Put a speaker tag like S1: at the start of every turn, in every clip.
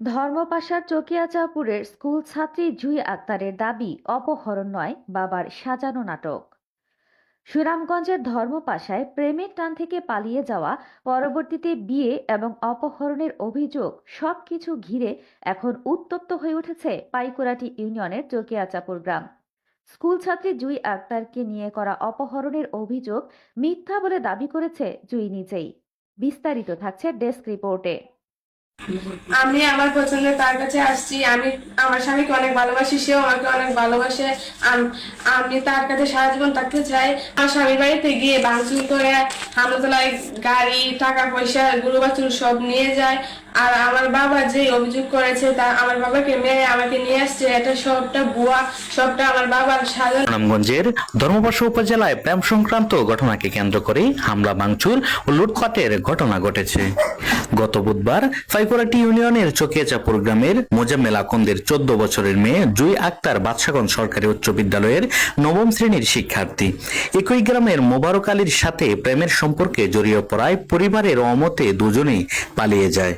S1: ধর্মপাশার চকিয়াচাপুরের school ছাত্রী জুই আক্তারের দাবি অপহরণ নয়, বাবার সাজানো নাটক। সুনামগঞ্জের ধর্মপাশায় প্রেমের টান থেকে পালিয়ে যাওয়া, পরবর্তীতে বিয়ে এবং অপহরণের অভিযোগ সবকিছু ঘিরে এখন উত্তপ্ত হয়ে উঠেছে পাইকুরাটি ইউনিয়নের চকিয়াচাপুর গ্রাম। স্কুল ছাত্রী জুই আক্তারকে নিয়ে করা অপহরণের অভিযোগ মিথ্যা বলে দাবি করেছে জুই নিজেই। বিস্তারিত থাকছে ডেস্ক রিপোর্টে।
S2: আমি আমার পছন্দের তার কাছে আসছি, আমি আমার স্বামীকে অনেক ভালোবাসি, সেও আমাকে অনেক ভালোবাসে। আম- তার কাছে সারা জীবন থাকতে চাই। আমার স্বামীর বাড়িতে গিয়ে ভাঙচুর করে হামলা গাড়ি, টাকা পয়সা গুরুবাচুর সব নিয়ে যায়। আর আমার বাবা যে অভিযোগ করেছে, তা আমার বাবাকে মেরে আমাকে নিয়ে আসছে। এটা সবটা বুয়া সবটা আমার বাবার
S3: সুনামগঞ্জের ধর্মপাশা উপজেলায় প্রেম সংক্রান্ত ঘটনাকে কেন্দ্র করে হামলা, ভাঙচুর ও লুটপাটের ঘটনা ঘটেছে। গত বুধবার ফাইকুরাটি ইউনিয়নের চকিয়াচাপুর গ্রামের মোজাম্মেল আকন্দের চোদ্দ বছরের মেয়ে জুই আক্তার বাদশাগঞ্জ সরকারি উচ্চ বিদ্যালয়ের নবম শ্রেণির শিক্ষার্থী। একই গ্রামের মোবারক আলীর সাথে প্রেমের সম্পর্কে জড়িয়ে পড়ায় পরিবারের অমতে দুজনেই পালিয়ে যায়।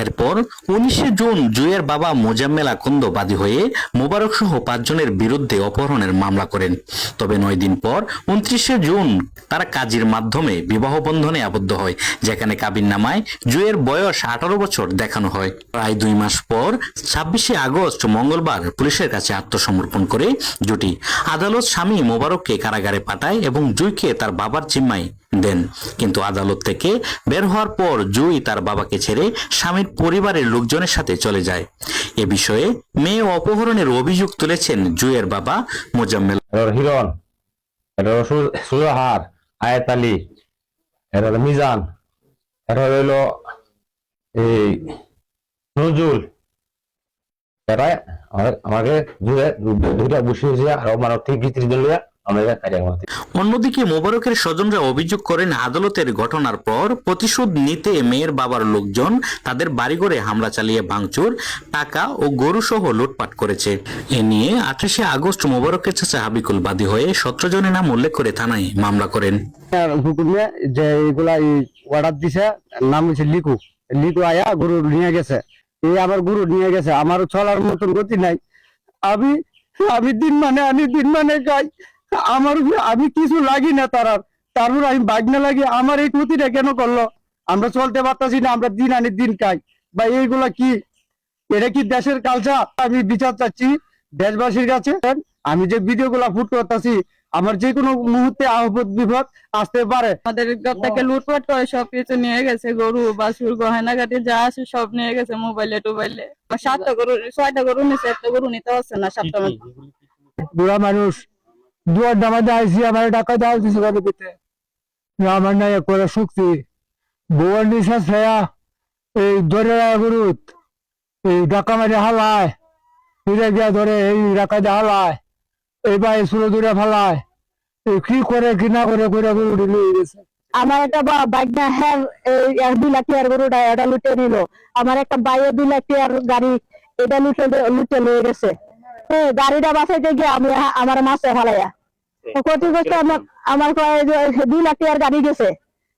S3: এরপর উনিশে জুন জুয়ের বাবা মোজাম্মেল আকন্দ বাদী হয়ে মোবারক সহ পাঁচজনের বিরুদ্ধে অপহরণের মামলা করেন। তবে নয় দিন পর উনত্রিশে জুন তারা কাজীর মাধ্যমে বিবাহ বন্ধনে আবদ্ধ হয়, যেখানে কাবিন নামায় জুয়ের বয়স আঠারো বছর দেখানো হয়। প্রায় দুই মাস পর ছাব্বিশে আগস্ট মঙ্গলবার পুলিশের কাছে আত্মসমর্পণ করে জুটি। আদালত স্বামী মোবারককে কারাগারে পাঠায় এবং জুইকে তার বাবার জিম্মায় দেন। কিন্তু আদালত থেকে বের হওয়ার পর জুই তার বাবাকে ছেড়ে স্বামীর পরিবারের লোকজনের সাথে চলে যায়। এ বিষয়ে মেয়ে অপহরণের অভিযোগ তুলেছেন জুয়ের বাবা মোজাম্মেল।
S4: হিরণ সুজাহার, আয়াত আলী হলো মিজান এটা হলো এই নজরুল। এরা আমাকে দুইটা বসিয়েছে আর আমার থেকে ভিতরে দিল
S3: অন্যদিকে মোবারকের স্বজনরা অভিযোগ করেন আদালতের ঘটনার পর প্রতিশোধ নিতে মেয়ের বাবার লোকজন তাদের বাড়িঘরে হামলা চালিয়ে ভাঙচুর টাকা ও গরু সহ লুটপাট করেছে। এ নিয়ে আঠাশে আগস্ট মোবারকের চাচা হাবিকুল বাদী হয়ে সতেরো জনের নাম উল্লেখ করে থানায় মামলা করেন।
S5: হুকুমে যে এগুলা অর্ডার দিছে নাম হচ্ছে লিকু। লিকু আয়া গরু নিয়ে গেছে। এই আবার গরু নিয়ে গেছে। আমার চলার মতন গতি নাই। আমি আমি দিন মানে আমি দিন মানে যাই আমার উপরে আমি কিছু লাগি না তার আর। তারপর আমি বাগনা লাগি। আমার এই ক্ষতিটা কেন করল? আমরা চলতে পারতাছি না আমরা দিন আনি দিন খাই। বা এইগুলা কি? এটা কি দেশের কালচার আমি বিচার চাচ্ছি দেশবাসীর কাছে। আমি যে ভিডিও গুলা ফুট করতেছি আমার যে কোনো মুহূর্তে আহত বিপদ আসতে পারে।
S6: আমাদের থেকে লুটপাট করে সব কিছু নিয়ে গেছে গরু বাছুর গহনাঘাটি যা আছে সব নিয়ে গেছে মোবাইলে টোবাইলে সাতটা গরু ছয়টা গরু নিছে একটা গরু নিতে পারছে না সাতটা
S5: বুড়া মানুষ দুয়ার নামা আইসি, আমার টাকা দেওয়া দিছে ঘরে দিতে আমার নাই করে শক্তি। বউয়ার নিঃশ্বাস খেয়া এই ধরে গরুত। এই ডাকা মারি হালায়। ফিরে গিয়া ধরে, এই ডাকা দিয়ে হালায়। এই বাই সুরে দূরে ফালায়। এই কি করে, কি না করে করে গরু নিয়ে গেছে।
S7: আমার একটা বাইক না হ্যাঁ এক লাখ টাকার গরুটা এটা লুটে নিল। আমার একটা বাইরে দুই লাখ টাকার গাড়ি এটা লুটে লুটে নিয়ে গেছে। গাড়িটা বাঁচাইতে গিয়ে আমি আমার মাছে ফালাইয়া ক্ষতিগ্রস্ত আমার দুই লাখ টাকার গাড়ি গেছে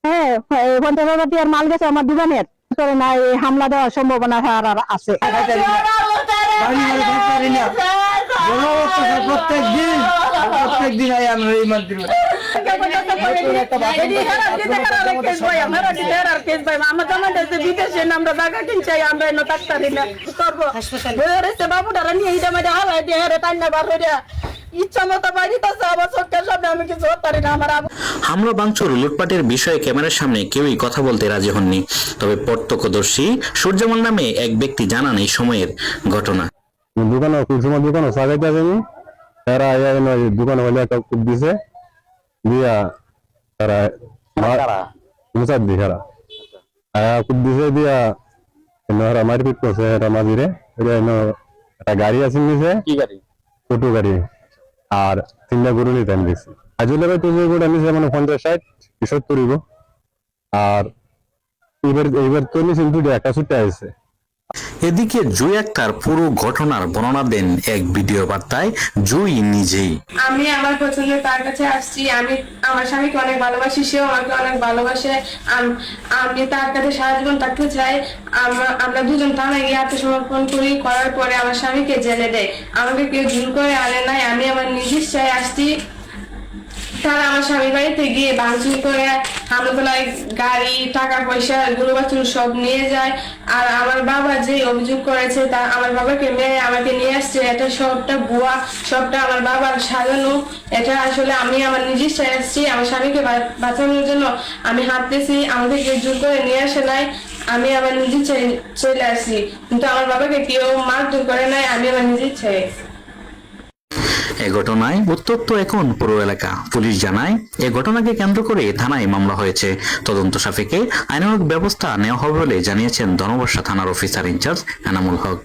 S7: হ্যাঁ পঞ্চাশ হাজার টাকার মাল গেছে আমার দোকানের করে না এই হামলা দেওয়ার সম্ভাবনা আর আছে
S5: প্রত্যেক দিন প্রত্যেক দিন আই আমরা এই
S6: বিদেশে আমরা হেরে ইচ্ছা মতো বাড়িতেছে চোখের সামনে আমি কিছু না আমার
S3: হামলা ভাঙচুর লুটপাটের বিষয়ে ক্যামেরার সামনে কেউই কথা বলতে রাজি হননি। তবে প্রত্যক্ষদর্শী সূর্যমল নামে এক ব্যক্তি জানান এই সময়ের ঘটনা।
S4: দোকানে কুসুমার দোকানে সাজাইতে আসেনি তারা দোকানে হলে একটা কুপ দিছে। দিয়া তারা মুসাদ দি কুপ দিছে দিয়া এনে মারপিট করছে এরা মাঝিরে। এটা একটা গাড়ি আছে নিছে
S3: কি গাড়ি?
S4: টোটো গাড়ি। আর তিনটা গরু নিতে আমি দেখছি আজুলে ভাই তুমি গরু আমি মানে পঞ্চাশ ষাট সত্তর হইব আর এবার এবার তো নিছেন দুটো একটা ছুটে আছে
S3: এদিকে জুই আক্তার পুরো ঘটনার বর্ণনা দেন এক ভিডিও বার্তায়। জুই নিজেই।
S2: আমি আমার পছন্দের তার কাছে আসছি। আমি আমার স্বামীকে অনেক ভালোবাসি, সেও আমাকে অনেক ভালোবাসে। আম- তার কাছে সারা জীবন থাকতে চাই। আমরা দুজন থানায় গিয়ে আত্মসমর্পণ করি। করার পরে আমার স্বামীকে জেলে দেয়। আমাকে কেউ জুল করে আনে নাই। আমি আমার নিজ ইচ্ছায় আসছি। তারা আমার স্বামীর বাড়িতে গিয়ে ভাঙচুর করে হামলায় গাড়ি, টাকা পয়সা গরু বাছুর সব নিয়ে যায়। আর আমার বাবা যে অভিযোগ করেছে, তা আমার বাবাকে মেয়ে আমাকে নিয়ে আসছে। এটা সবটা ভুয়া, সবটা আমার বাবার সাজানো। এটা আসলে আমি আমার নিজের আসছি, আমার স্বামীকে বাঁচানোর জন্য আমি হাঁটতেছি কেউ জোর করে নিয়ে আসে নাই। আমি আমার ইচ্ছায় চলে আসছি, কিন্তু আমার বাবাকে কেউ মারধর করে নাই, আমি আমার নিজের আসছি।
S3: এ ঘটনায় উত্তপ্ত এখন পুরো এলাকা। পুলিশ জানায়, এ ঘটনাকে কেন্দ্র করে থানায় মামলা হয়েছে। তদন্ত সাপেক্ষে আইনানুক ব্যবস্থা নেওয়া হবে বলে জানিয়েছেন ধনবর্ষা থানার অফিসার ইনচার্জ এনামুল হক।